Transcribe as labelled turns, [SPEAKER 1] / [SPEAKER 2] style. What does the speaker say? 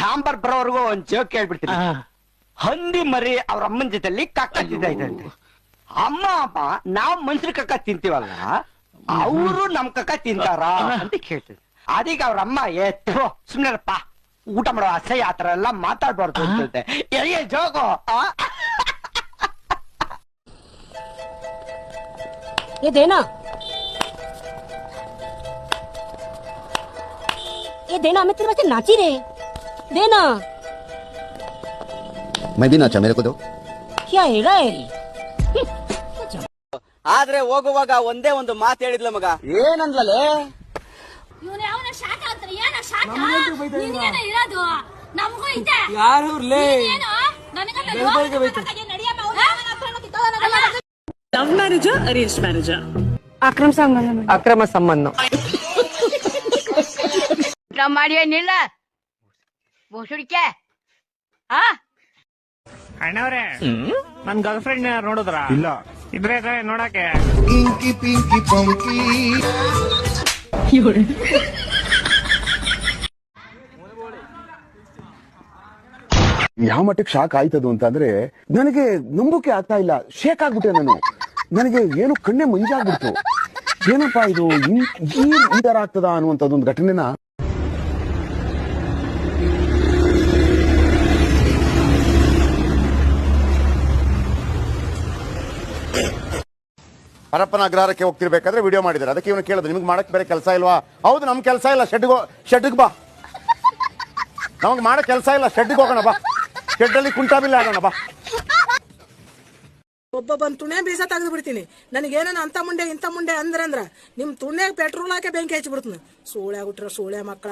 [SPEAKER 1] ಸಾಂಬಾರ್ ಬರೋವರೆಗೂ ಒಂದ್ ಜೋಕ್ ಹೇಳ್ಬಿಡ್ತೀನಿ ಹಂದಿ ಮರಿ ಅವ್ರ ಅಮ್ಮನ ಜೊತೆಲಿ ಕಕ್ಕ ತಿಂತೈತಂತೆ ಅಮ್ಮ ಅಪ್ಪ ನಾವ್ ಮನ್ಸ್ರ ಕಕ್ಕ ತಿಂತೀವಲ್ಲ ಅವರು ನಮ್ ಕಕ್ಕ ತಿಂತಾರ ಅಂತ ಕೇಳ್ತದೆ ಅದೀಗ ಅವ್ರ ಅಮ್ಮ ಎತ್ತೋ ಸುಮ್ನೆರಪ್ಪ ಊಟ ಮಾಡೋ ಅಸಹ್ಯ ಆತರ ಎಲ್ಲ ಮಾತಾಡ್ಬಾರ್ದು ಅಂತಂತೆ ಎಲ್ಲಿ ಜೋಗು ಆ?
[SPEAKER 2] ये देना ये देना मैं तेरे वास्ते नाची रे देना
[SPEAKER 3] मैं भी नाचा मेरे को दो
[SPEAKER 2] क्या हेड़ा है रे
[SPEAKER 4] ಆದ್ರೆ ಹೋಗುವಾಗ ಒಂದೇ ಒಂದು ಮಾತು ಹೇಳಿದ್ಲ ಮಗ ಏನಂದ್ಲೇ
[SPEAKER 5] ಇವನು ಯಾವನ ಶಾಖ ಅಂತಾರೆ ಏನ ಶಾಖ ನಿನ್ಗೇನ ಇರೋದು ನಮಗೂ ಇದೆ
[SPEAKER 4] ಯಾರು
[SPEAKER 5] ಏನು ನನಗಲ್ಲ ನಡಿಯಮ್ಮ ಅವ್ರು ಯಾವನ ಹತ್ರನೂ ಕಿತ್ತೋದನ್ನ
[SPEAKER 6] ಲವ್ ಮ್ಯಾರೇಜಾ ಅರೇಂಜ್ ಮ್ಯಾರೇಜಾ
[SPEAKER 7] ಅಕ್ರಮ ಸಂಬಂಧ
[SPEAKER 5] ನಾವು ಮಾಡಿಯೇನಿಲ್ಲ ಬೋಸುಡಿಕೆ? ಆ?
[SPEAKER 8] ಅಣ್ಣವ್ರೆ ನನ್ ಗರ್ಲ್ ಫ್ರೆಂಡ್ ನೋಡಿದ್ರ? ಇಲ್ಲ. ಇದ್ರೆ ಪಿಂಕಿ ನೋಡಕ್ಕೆ
[SPEAKER 3] ಯಾವ ಮಟ್ಟಕ್ಕೆ ಶಾಕ್ ಆಯ್ತದು ಅಂತಂದ್ರೆ ನನಗೆ ನಂಬಕ್ಕೆ ಆಗ್ತಾ ಇಲ್ಲ ಶೇಕ್ ಆಗ್ಬಿಟ್ಟೆ ನಾನು. ನನಗೆ ಏನು ಕಣ್ಣೆ ಮಂಜಾಗ್ಬಿಡ್ತು. ಏನಪ್ಪಾ ಇದು ಈ ಈ ತರ ಆಗ್ತದ ಅನ್ನುವಂಥದ್ದು ಒಂದು ಘಟನೆನ ಪರಪ್ಪನ ಅಗ್ರಹಾರಕ್ಕೆ ಹೋಗ್ತಿರ್ಬೇಕಾದ್ರೆ ವಿಡಿಯೋ ಮಾಡಿದ್ದಾರೆ. ಅದಕ್ಕೆ ಇವನು ಕೇಳಿದ್ರು ನಿಮ್ಗೆ ಮಾಡಕ್ಕೆ ಬೇರೆ ಕೆಲಸ ಇಲ್ವಾ? ಹೌದು ನಮ್ಮ ಕೆಲಸ ಇಲ್ಲ. ಶೆಡ್ಗೋ ಶೆಡ್ಗೆ ಬಾ. ನಮಗೆ ಮಾಡೋ ಕೆಲಸ ಇಲ್ಲ. ಶೆಡ್ಗೆ ಹೋಗೋಣ, ಬಾ. ಶೆಡ್ಡಲ್ಲಿ ಕುಂಟಾಬಿಲ್ಲ ಆಗೋಣ, ಬಾ.
[SPEAKER 6] ಒಬ್ಬ ಬಂದು ತುಣೆ ಬೀಜ ತೆಗೆದು ಬಿಡ್ತೀನಿ ನನಗೇನೇನು ಅಂತ ಮುಂಡೆ ಇಂಥ ಮುಂಡೆ ಅಂದ್ರೆ ಅಂದ್ರೆ ನಿಮ್ಮ ತುಣ್ಯಾಗ ಪೆಟ್ರೋಲ್ ಹಾಕಿ ಬೆಂಕಿ ಹಚ್ಚಿಬಿಡ್ತೀನಿ ಸೋಳೆ ಸೋಳ್ಯಾಗ ಸೋಳೆ ಮಕ್ಕಳ.